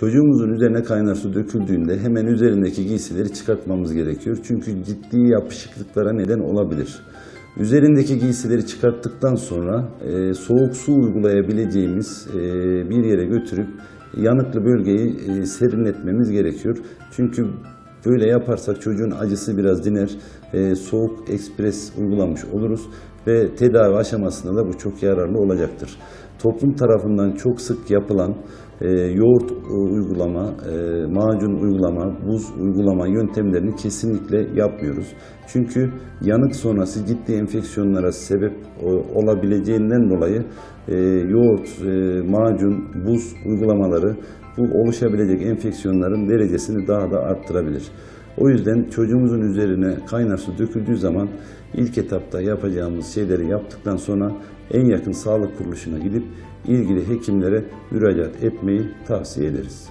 Çocuğumuzun üzerine kaynar su döküldüğünde hemen üzerindeki giysileri çıkartmamız gerekiyor. Çünkü ciddi yapışıklıklara neden olabilir. Üzerindeki giysileri çıkarttıktan sonra e, soğuk su uygulayabileceğimiz e, bir yere götürüp yanıklı bölgeyi e, serinletmemiz gerekiyor. Çünkü böyle yaparsak çocuğun acısı biraz diner, e, soğuk ekspres uygulamış oluruz ve tedavi aşamasında da bu çok yararlı olacaktır. Toplum tarafından çok sık yapılan e, yoğurt e, uygulama, e, macun uygulama, buz uygulama yöntemlerini kesinlikle yapmıyoruz. Çünkü yanık sonrası ciddi enfeksiyonlara sebep olabileceğinden dolayı e, yoğurt, e, macun, buz uygulamaları bu oluşabilecek enfeksiyonların derecesini daha da arttırabilir. O yüzden çocuğumuzun üzerine kaynar su döküldüğü zaman ilk etapta yapacağımız şeyleri yaptıktan sonra en yakın sağlık kuruluşuna gidip ilgili hekimlere müracaat etmeyi tavsiye ederiz.